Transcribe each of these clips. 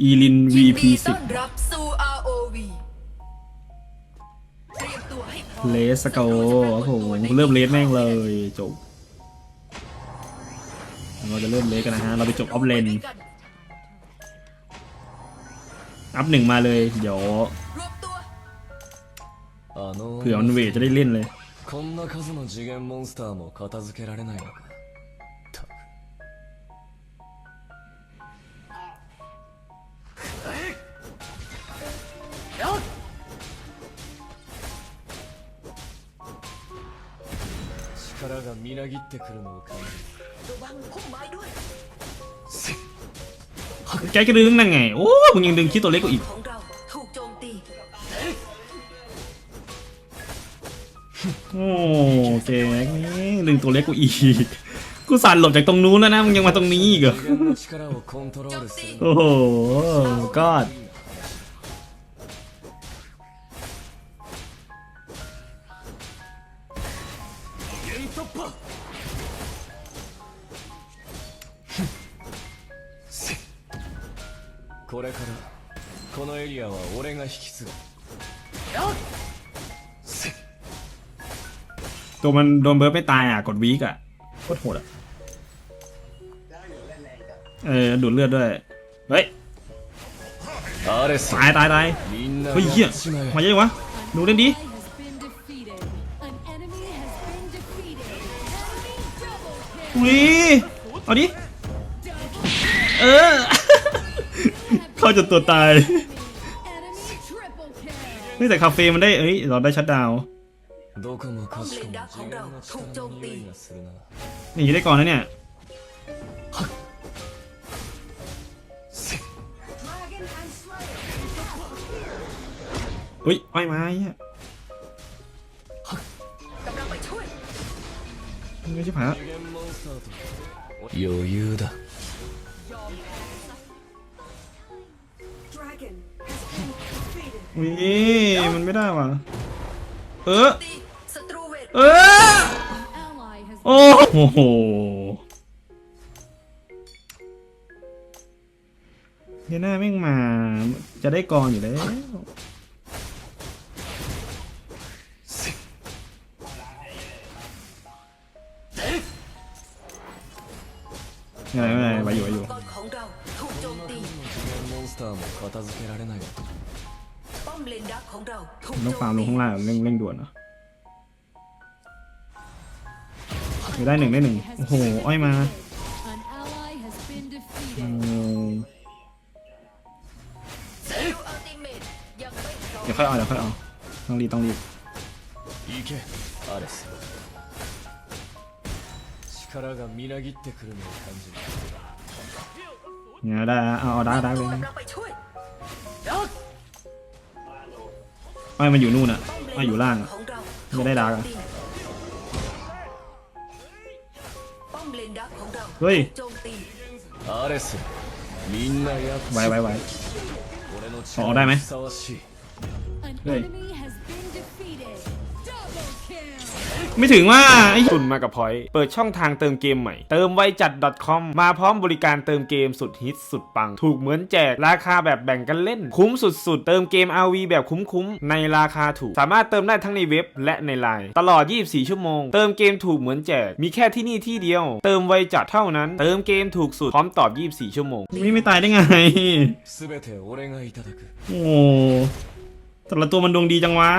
อีลิน ยิน VP ดีต้ 10 อนรับสู่ ROV เตรียมตัวให้พร้อม เลสโกครับผมเริ่มเลสแม่งเลยจบเราจะเริ่มเลสกันนะฮะ เราไปจบออฟเลน ด้วยกัน อัพหนึ่งมาเลย เดี๋ยว รวบตัว あの เผื่อมันเวทจะได้เล่นเลย こんな数の次元モンスターも片付けられないのか 力がみなぎってくるのを感じ ระวังพุ่มไม้ด้วย แกก็ดึงนั่งไง โอ้ มึงยังดึงคิดตัวเล็กกว่าอีก ของเราถูกโจมตี โอ้แกดึงตัวเล็กกว่าอีก กูสั่นหลบจากตรงนู้นแล้วนะ มึงยังมาตรงนี้อีกเหรอ 次元の力をコントロールする โอ้โหก็ 次 ัวมันโดนเบิร์ฟไม่ตายอะ กดวีกอะโคตรโหดอะ เออ ดูดเลือดด้วย เฮ้ย ตายตายตายเฮ้ยเฮียมาเยอะวะหนูเล่นดีอุ้ยเอาดิ เออ เข้าจนตัวตายนี่แต่คาเฟ่มันได้เอ้ย เราได้ชัดดาว น์ どこもかしこも次元の力の匂いがするな นี่ได้ก่อนนะเนี่ย อุ้ยอ้อยไม้อะ กำลังไปช่วย ไม่ใช่ผา 次元モンスターと余裕だ อุ้ยมันไม่ได้ว่ะ เออ ตีศัตรู เออโอ้โหเฮน่าแม่งมา จะได้กองอยู่แล้วอะไรไม่ไรไปอยู่ไปอยู่ต้องฟาร์มลงข้างล่างเร่งเร่งด่วนเนาะ อยู่ได้หนึ่งได้หนึ่งโอ้โห อ้อยมา An ally has been โอ้ defeated. สกิลอัลติเมทยังไม่พร้อม เดี๋ยวค่อยเอาเดี๋ยวค่อยเอา ต้องรีบต้องรีบ 行けアレス力がみなぎってくるのを感じる เนี่ยได้แล้วเอาเอาได้ได้เลย กำลังไปช่วย อ้อยมันอยู่นู่นอ่ะ ป้อมเลน อ้อยอยู่ล่างอะ ของเรา ไม่ได้ดาร์กอะ เลนดักของเรา เฮ้ย ถูกโจมตี アレスみんなやっち ไว้ไว้ไว้ 俺のあได้ไหม 力にふさわしい An Hey. enemy ไม่ถึงว่าตุนมากับพอยเปิดช่องทางเติมเกมใหม่ เติมไวจัด .com มาพร้อมบริการเติมเกมสุดฮิตสุดปัง ถูกเหมือนแจก ราคาแบบแบ่งกันเล่น คุ้มสุดๆ เติมเกม RV แบบคุ้มๆ ในราคาถูก สามารถเติมได้ทั้งในเว็บและในไลน์ตลอด 24 ชั่วโมง เติมเกมถูกเหมือนแจก มีแค่ที่นี่ที่เดียว เติมไวจัดเท่านั้น เติมเกมถูกสุดพร้อมตอบ 24 ชั่วโมง ไม่ไม่ตายได้ไงโอ้แต่ละตัวมันดวงดีจังวะ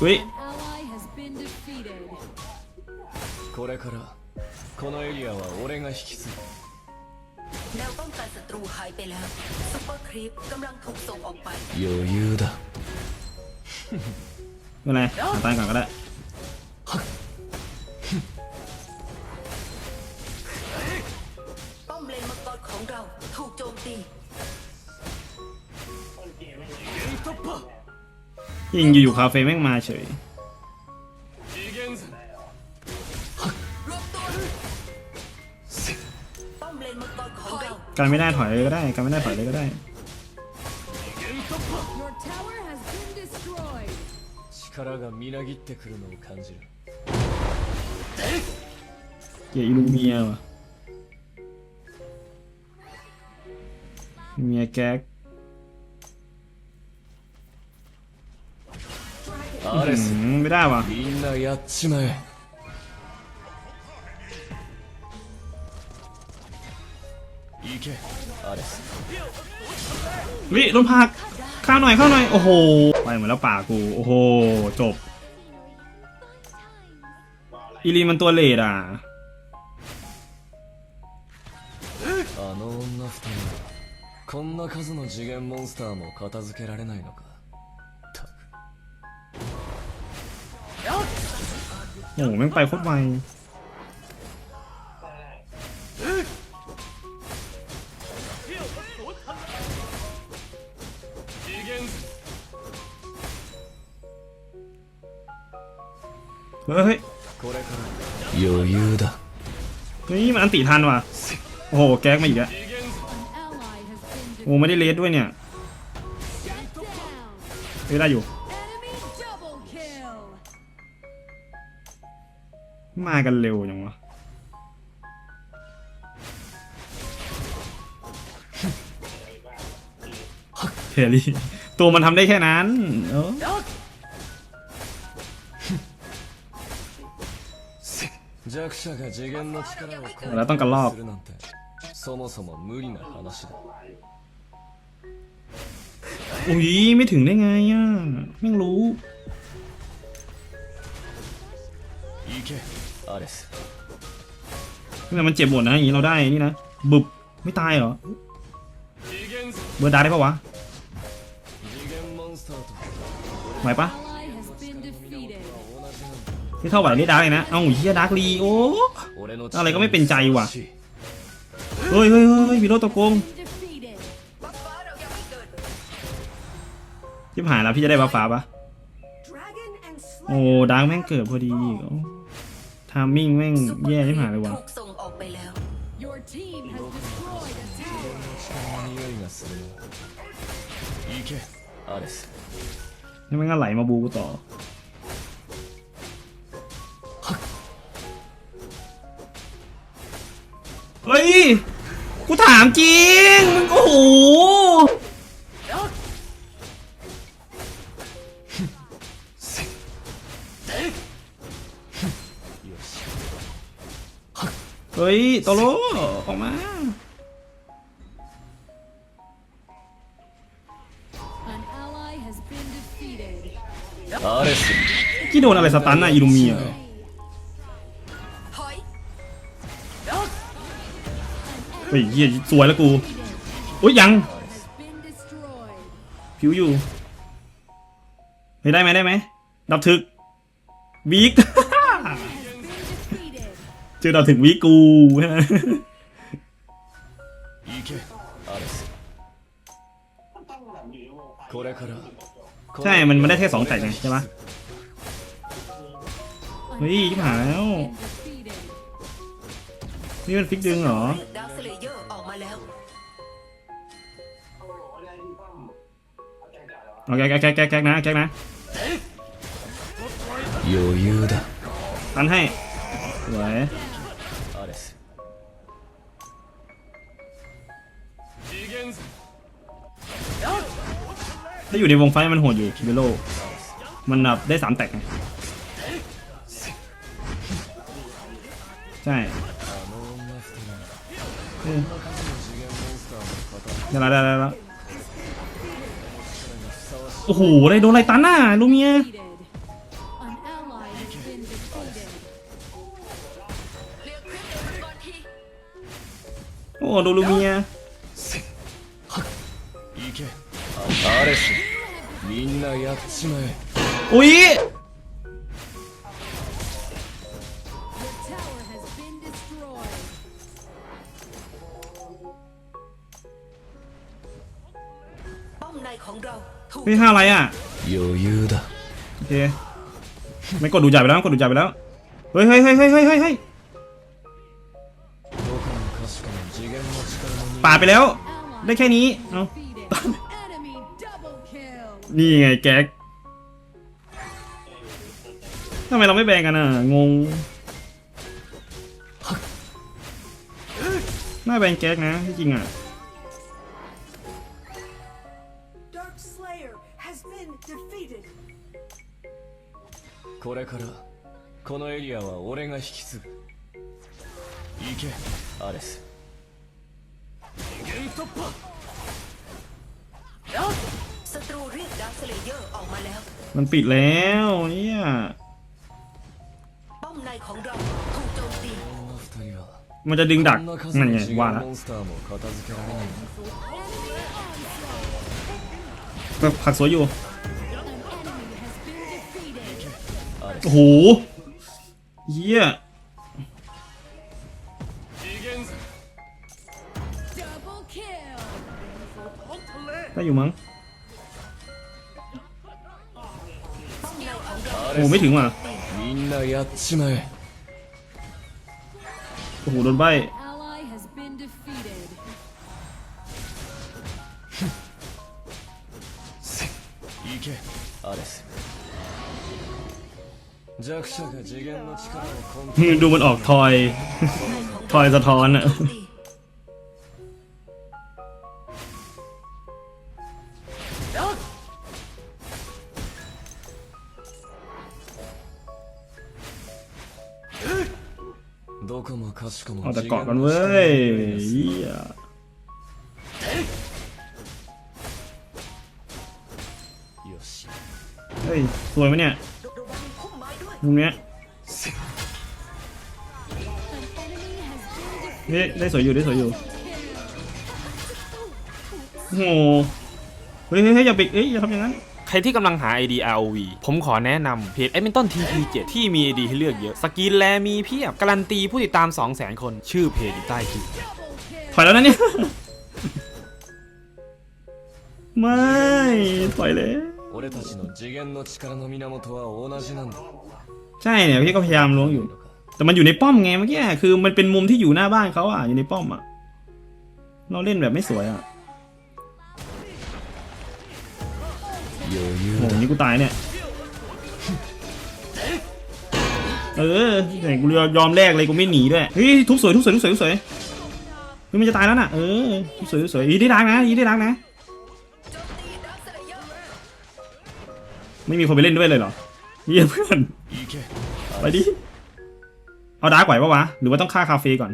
เฮ้ย An ally has been defeated. これからこのエリアは俺が引き継ぐ แนวป้องกันศัตรูหายไปแล้วซุปเปอร์ครีปกำลังถูกส่งออกไป 余裕だ ไม่เป็นไรหาตายก่อนก็ได้ ยิงอยู่อยู่คาเฟ่แม่งมาเฉยการไม่ได้ถอยเลยก็ได้การไม่ได้ถอยเลยก็ได้เกียร์อิลูเมียว่ะเมียแก๊ก อื ス มไม่ได้ว่ะ みんなやっちまえ行けアレス วิโดนผลักข้าวหน่อยข้าวหน่อย โอ้โห ไปหมดแล้วป่ากู โอ้โห จบ อีลีมันตัวเลดอ่ะ あの女二人こんな数の次元モンスターも片付けられないのか โอ้โหแม่งไปโคตรไว เฮ้ยเฮ้ย これから余裕だ เฮ้ยมันอันติทันว่ะ โอ้โห แก๊กมาอีกแล้ว An ally has been โอ้ไม่ได้เลสด้วยเนี่ย shut down. เฮ้ยได้อยู่ มากันเร็วจังวะเฮลี่ตัวมันทำได้แค่นั้นแล้วต้องกระลอกอุ้ยไม่ถึงได้ไงอะไม่รู้ เออเดสแต่มันเจ็บหมดนะอย่างนี้เราได้นี่นะบึบไม่ตายเหรอเบอร์ดาได้ปะวะไหวปะนี่เท่าไหร่นี่ดาร์กเลยนะเอ้าเฮียดาร์กลีโออะไรก็ไม่เป็นใจว่ะเฮ้ยเฮ้ยเฮ้ยมีโรตโกงชิบหายแล้วพี่จะได้บัฟฟ้าปะโอ้ดาร์กแม่งเกิดพอดีอ ทามมิ่งแม่งแย่ชิบหายเลยว่ะ ถูกส่งออกไปแล้ว Your team has destroyed a tower. 力の匂いがするな行けアレス นี่มันก็ไหลมาบูกูต่อ เฮ้ย กูถามจริง มึงโอ้โห โตโรออกมากี่โดนอะไรสตันน่ะอิลูเมียเฮ้ยเฮียสวยแล้วกูอุ้ยยัง ผิวอยู่เฮ้ได้ไหมได้ไหมดับถึกบีก เจอดับถึกวีกกู 行けアレスこれから ใช่ มันมันได้แค่สองแตกไงใช่ปะ An เฮ้ยชิบหายแล้ว been defeated. นี่มันฟิกดึงเหรอ ดาร์คสเลเยอร์ออกมาแล้ว เอาแก๊กแก๊กแก๊กแก๊กแก๊กนะแก๊กนะ 余裕だ ตันให้สวย ถ้าอยู่ในวงไฟมันโหดอยู่คิเบโลมันแบบได้สามแตกไงใช่ได้แล้วได้แล้วโอ้โหไดโดนไรตันน่ะลูเมียโอ้โดนลูเมีย アレスみんなやっちまえ อุ้ย Your tower has been destroyed. ป้อมในของเราถูก เฮ้ยห้าอะไรอ่ะ 余裕だ โอเค ไม่กดดูจ่ายไปแล้วกดดูจ่ายไปแล้ว เฮ้ยเฮ้ยเฮ้ยเฮ้ยเฮ้ยเฮ้ยเฮ้ย どこもかしこも次元の力の匂い ปาดไปแล้ว Ally ได้แค่นี้ เอ้า นี่ไงแก๊กทำไมเราไม่แบ่งกันอ่ะ งง น่าเป็นแก๊กนะที่จริงอ่ะ Dark Slayer has been defeated. これからこのエリアは俺が引き継ぐ行けアレス次元突破 ศัตรูเรียก มันปิดแล้วเนี่ยป้องในของเรามันจะดึงดักนั่นไงว่าละผักสวยอยู่โอ้โหเยี่ยได้อยู่มั้ง โอ้ไม่ถึงว่โอ้โดนใบดูมันออกทอย ทอยสะท้อนอะันเว้ยเฮ้ย สวยไหมเนี่ยมุมเนี้ยนี่ได้สวยอยู่ได้สวยอยู่โอ้โหเฮ้ยเฮ้ยอย่าปิดเอ้ยอย่าทำอย่างนั้น ใครที่กำลังหา ID ROV ผมขอแนะนำเพจ a d m i n t o n TP7 ที่มี ID ให้เลือกเยอะ สกินแลมีเพียบ การันตีผู้ติดตาม 200,000 คน ชื่อเพจอยู่ใต้คลิป Double kill. ถอยแล้วนะเนี่ย ไม่ ถอยเลย 俺たちの次元の力の源は同じなんだ ใช่เนี่ยพี่ก็พยายามล้วงอยู่ のか แต่มันอยู่ในป้อมไงเมื่อกี้คือมันเป็นมุมที่อยู่หน้าบ้านเขาอ่ะ อยู่ในป้อมอ่ะ เราเล่นแบบไม่สวยอ่ะ โหนี่กูตายเนี่ย เออไหนกูยอมแลกเลยกูไม่หนีด้วยเฮ้ยทุบสวยทุบสวยทุบสวยทุบสวยมันจะตายแล้วน่ะเออทุบสวยทุบสวยอีได้ดังนะอีได้ดังนะ ไม่มีคนไปเล่นด้วยเลยเหรอเยี่ยเพื่อนไปดิเอาดาร์กไหวปะวะหรือว่าต้องฆ่าคาเฟ่ก่อน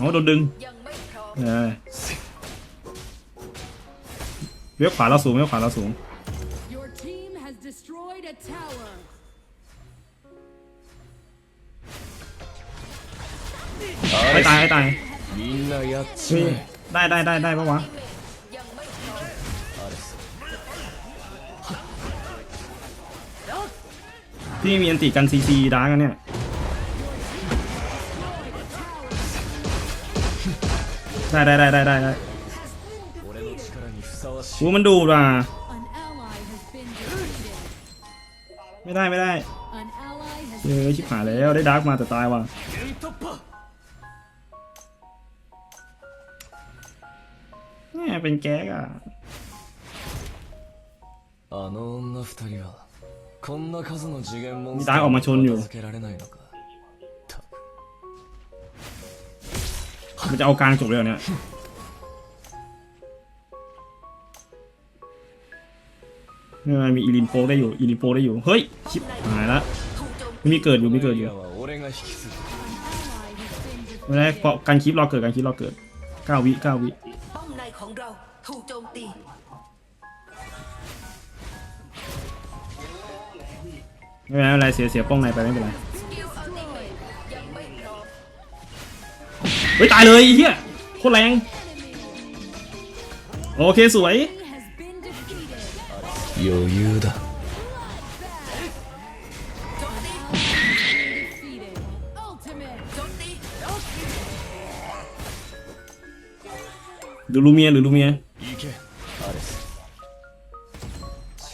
อ๋อโดนดึงเออเวฟขวาเราสูงเวฟขวาเราสูงให้ตายให้ตายได้ได้ได้ได้ปะวะที่มีอันติกันซีซีดากันเนี่ย ได้ได้ได้ได้ได้ได้กูมันดูดว่ะไม่ได้ไม่ได้เฮ้ยชิบหายแล้วได้ดาร์กมาแต่ตายว่ะนี่เป็นแก๊กอะมีดาร์กออกมาชนอยู่ มันจะเอากลางจบเลยเหรอเนี่ยมีอีลินโฟได้อยู่อีลินโฟได้อยู่ เฮ้ยชิบหายละไม่มีเกิดอยู่ไมีเกิดอยู่ไม่ได้เพราะการคลิปเราเกิดการคลิปเราเกิดเก้าวิเก้าวิไม่เป็นไรเสียเสียป้องในไปไม่เป็นไร เฮ้ย ตายเลยไอ้เฮียโคตรแรง โอเคสวย Enemy has been defeated. 余裕だ Defeated. Ultimate. โจมตี หรือลูเมียหรือลูเมีย 行けアレス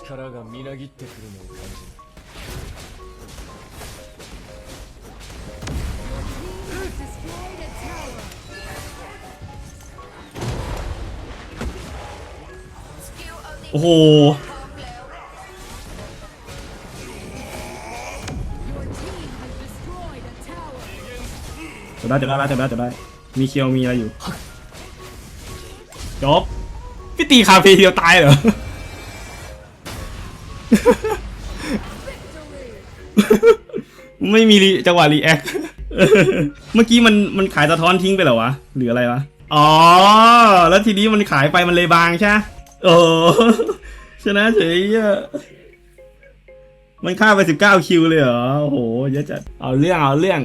力がみなぎってくるのを感じる อ้โห จบได้จบได้จบได้จบได้ มีเคียวมีอะไรอยู่ จบ พี่ตีคาเฟ่เดียวตายเหรอ ไม่มีจังหวะรีแอค เมื่อกี้มันมันขายสะท้อนทิ้งไปเหรอวะ หรืออะไรวะ อ๋อ แล้วทีนี้มันขายไปมันเลยบางใช่ไหม โอ้ชนะเฉยอะมันฆ่าไปสิบเก้าคิวเลยเหรอ โอ้โห เยอะจัด เอาเรื่อง เอาเรื่อง